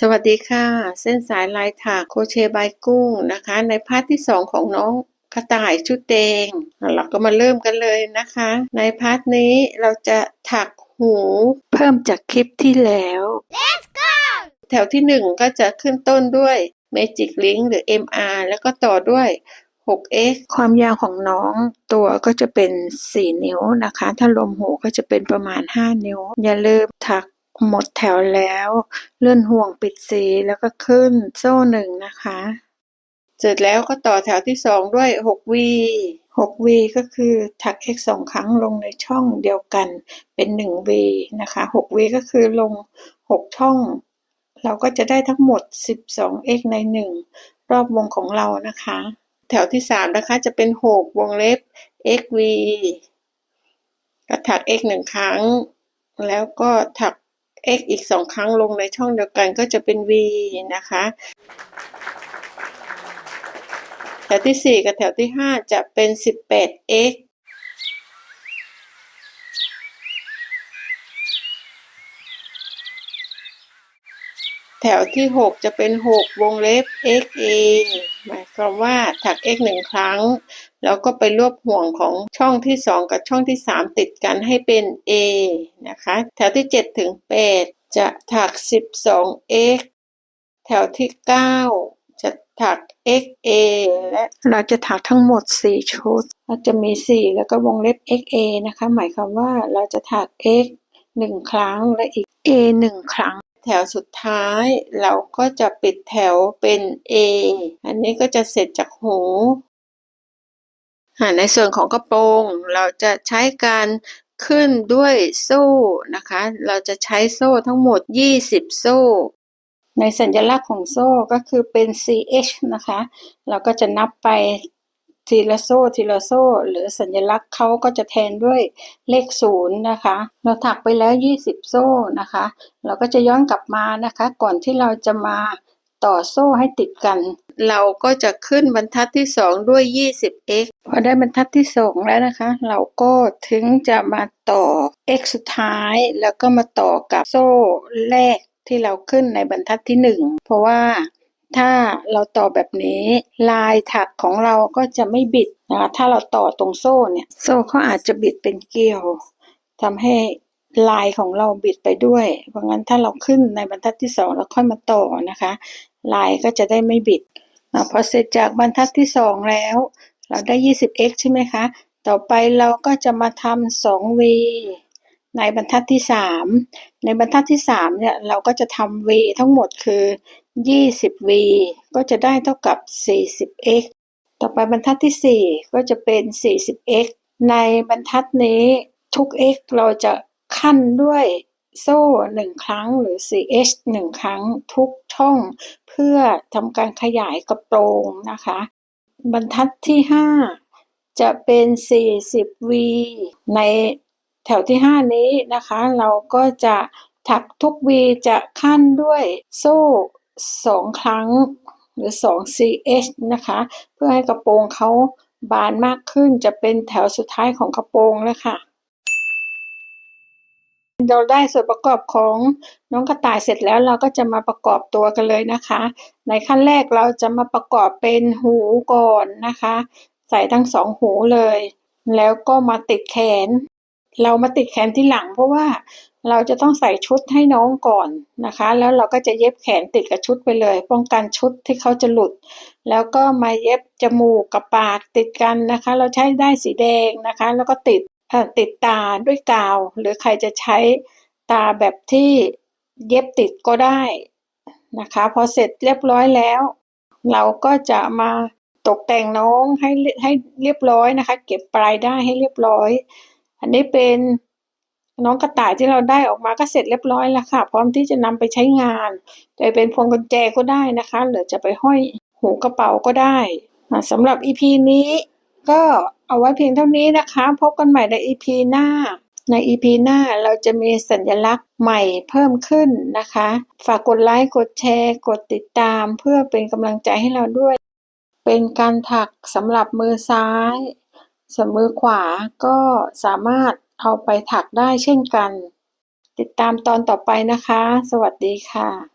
สวัสดีค่ะ เส้นสายลายถักโครเชต์บายกุ้งนะคะ ในพาร์ทที่ 2 ของน้องกระต่ายชุดแดงเราก็มาเริ่มกันเลยนะคะ ในพาร์ทนี้เราจะถักหูเพิ่มจากคลิปที่แล้ว Let's go! แถวที่ 1 ก็จะขึ้นต้นด้วย Magic Link หรือ MR แล้วก็ต่อด้วย 6x ความยาวของน้องตัวก็จะเป็น 4 นิ้วนะคะ ถ้ารวมหูก็จะเป็นประมาณ 5 นิ้ว อย่าลืมถัก หมดแถวแล้ว เลื่อนห่วงปิดสีแล้วก็ขึ้นโซ่หนึ่งนะคะ เสร็จแล้วก็ต่อแถวที่2ด้วย 6v 6v ก็คือถัก x สองครั้งลงในช่องเดียวกันเป็น 1v นะคะ 6v ก็คือลง6ช่อง เราก็จะได้ทั้งหมด 12x ใน1รอบวงของเรานะคะ แถวที่3นะคะจะเป็น6วงเล็บ xv ก็ถัก x หนึ่งครั้ง แล้วก็ถัก x อีกสองครั้งลงในช่องเดียวกันก็จะเป็น v นะคะ แถวที่ 4 กับแถวที่ 5 จะเป็น 18x แถวที่ 6 จะเป็น 6 วงเล็บ xa หมายความว่าถัก x หนึ่งครั้ง แล้วก็ไปรวบห่วงของช่องที่ 2 กับช่องที่ 3 ติดกันให้เป็น a นะคะ แถวที่ 7 ถึง 8 จะถัก 12x แถวที่ 9 จะถัก xa และเราจะถักทั้งหมด 4 ชุด เราจะมี 4 แล้วก็วงเล็บ xa นะคะ หมายความว่าเราจะถัก x 1 ครั้งและอีก a 1 ครั้ง แถวสุดท้าย เราก็จะปิดแถวเป็น A อันนี้ก็จะเสร็จจากหูในส่วนของกระโปรงเราจะใช้การขึ้นด้วยโซ่นะคะ เราจะใช้โซ่ทั้งหมด 20 โซ่ ในสัญลักษณ์ของโซ่ก็คือเป็น CH นะคะ เราก็จะนับไป ทีละโซ่ทีละโซ่ หรือสัญลักษณ์เขาก็จะแทนด้วยเลขศูนย์นะคะ เราถักไปแล้ว 20 โซ่นะคะ เราก็จะย้อนกลับมานะคะ ก่อนที่เราจะมาต่อโซ่ให้ติดกัน เราก็จะขึ้นบรรทัดที่ 2 ด้วย 20x พอได้บรรทัดที่ 2 แล้วนะคะ เราก็ถึงจะมาต่อ x สุดท้าย แล้วก็มาต่อกับโซ่แรกที่เราขึ้นในบรรทัดที่ 1 เพราะว่า ถ้าเราต่อแบบนี้ ลายถักของเราก็จะไม่บิดนะคะถ้าเราต่อตรงโซ่เนี่ย โซ่เขาอาจจะบิดเป็นเกลียวทำให้ลายของเราบิดไปด้วย เพราะงั้นถ้าเราขึ้นในบรรทัดที่สองแล้วค่อยมาต่อนะคะ ลายก็จะได้ไม่บิดพอเสร็จจากบรรทัดที่สองแล้ว เราได้ 20x ใช่ไหมคะ ต่อไปเราก็จะมาทำ 2v ในบรรทัดที่ 3 ในบรรทัดที่3เนี่ยเราก็จะทำ v ทั้งหมดคือ 20v ก็จะได้เท่ากับ 40x ต่อไปบรรทัดที่ 4 ก็จะเป็น 40x ในบรรทัดนี้ทุก x เราจะขั้นด้วยโซ่ 1 ครั้งหรือ 4h 1 ครั้งทุกช่องเพื่อทำการขยายกระโปรงนะคะ บรรทัดที่ 5 จะเป็น 40v ใน แถวที่ 5 นี้นะคะ เราก็จะถักทุก v จะขั้นด้วยโซ่สองครั้งหรือ 2 ch นะคะ เพื่อให้กระโปรงเขาบานมากขึ้นจะเป็นแถวสุดท้ายของกระโปรงแล้วค่ะ เราได้ส่วนประกอบของน้องกระต่ายเสร็จแล้วเราก็จะมาประกอบตัวกันเลยนะคะ ในขั้นแรกเราจะมาประกอบเป็นหูก่อนนะคะ ใส่ทั้งสองหูเลย แล้วก็มาติดแขน เรามาติดแขนที่หลัง เพราะว่าเราจะต้องใส่ชุดให้น้องก่อนนะคะ แล้วเราก็จะเย็บแขนติดกับชุดไปเลย ป้องกันชุดที่เขาจะหลุด แล้วก็มาเย็บจมูกกับปากติดกันนะคะ เราใช้ได้สีแดงนะคะ แล้วก็ติดติดตาด้วยกาว หรือใครจะใช้ตาแบบที่เย็บติดก็ได้นะคะ พอเสร็จเรียบร้อยแล้ว เราก็จะมาตกแต่งน้องให้ให้เรียบร้อยนะคะ เก็บปลายได้ให้เรียบร้อย อันนี้เป็นน้องกระต่ายที่เราได้ออกมาก็เสร็จเรียบร้อยแล้วค่ะ พร้อมที่จะนำไปใช้งานจะเป็นพวงกุญแจก็ได้นะคะหรือจะไปห้อยหูกระเป๋าก็ได้สำหรับ EP นี้ก็เอาไว้เพียงเท่านี้นะคะ พบกันใหม่ใน EP หน้า ใน EP หน้าเราจะมีสัญลักษณ์ใหม่เพิ่มขึ้นนะคะ ฝากกดไลค์กดแชร์ กดติดตามเพื่อเป็นกำลังใจให้เราด้วย เป็นการถักสำหรับมือซ้าย ส่วนมือขวาก็สามารถเอาไปถักได้เช่นกัน ติดตามตอนต่อไปนะคะ สวัสดีค่ะ